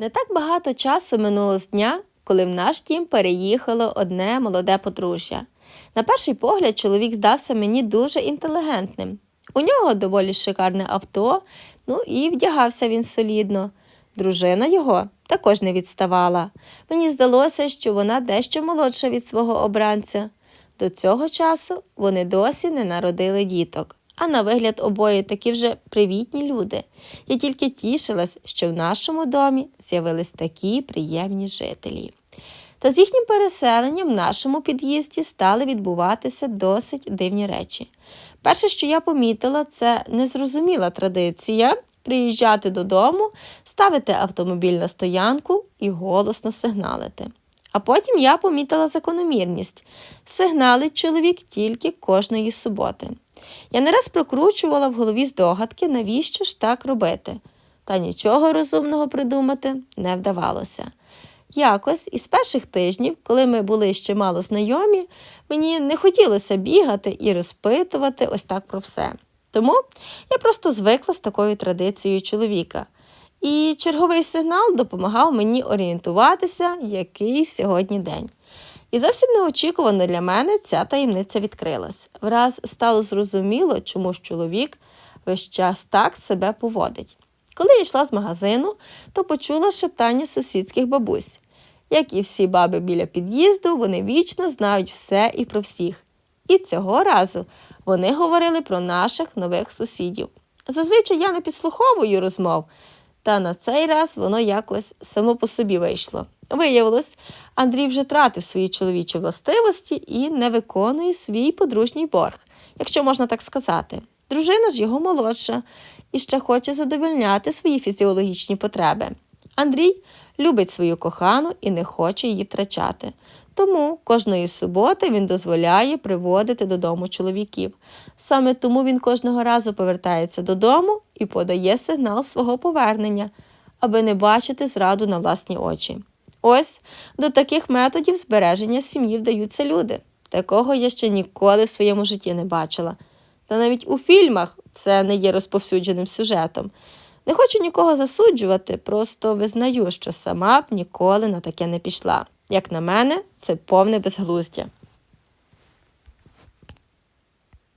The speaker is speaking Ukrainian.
Не так багато часу минуло з дня, коли в наш дім переїхало одне молоде подружжя. На перший погляд, чоловік здався мені дуже інтелігентним. У нього доволі шикарне авто, ну і вдягався він солідно. Дружина його також не відставала. Мені здалося, що вона дещо молодша від свого обранця. До цього часу вони досі не народили діток. А на вигляд обоє такі вже привітні люди. Я тільки тішилась, що в нашому домі з'явились такі приємні жителі. Та з їхнім переселенням в нашому під'їзді стали відбуватися досить дивні речі. Перше, що я помітила, це незрозуміла традиція приїжджати додому, ставити автомобіль на стоянку і голосно сигналити. А потім я помітила закономірність. Сигналить чоловік тільки кожної суботи. Я не раз прокручувала в голові здогадки, навіщо ж так робити, та нічого розумного придумати не вдавалося. Якось із перших тижнів, коли ми були ще мало знайомі, мені не хотілося бігати і розпитувати ось так про все. Тому я просто звикла з такою традицією чоловіка. І черговий сигнал допомагав мені орієнтуватися, який сьогодні день. І зовсім неочікувано для мене ця таємниця відкрилась. Враз стало зрозуміло, чому ж чоловік весь час так себе поводить. Коли я йшла з магазину, то почула шептання сусідських бабусь. Як і всі баби біля під'їзду, вони вічно знають все і про всіх. І цього разу вони говорили про наших нових сусідів. Зазвичай я не підслуховую розмов, та на цей раз воно якось само по собі вийшло. Виявилось, Андрій вже тратив свої чоловічі властивості і не виконує свій подружній борг, якщо можна так сказати. Дружина ж його молодша і ще хоче задовольняти свої фізіологічні потреби. Андрій любить свою кохану і не хоче її втрачати. Тому кожної суботи він дозволяє приводити додому чоловіків. Саме тому він кожного разу повертається додому і подає сигнал свого повернення, аби не бачити зраду на власні очі. Ось до таких методів збереження сім'ї вдаються люди. Такого я ще ніколи в своєму житті не бачила. Та навіть у фільмах це не є розповсюдженим сюжетом. Не хочу нікого засуджувати, просто визнаю, що сама б ніколи на таке не пішла. Як на мене, це повне безглуздя.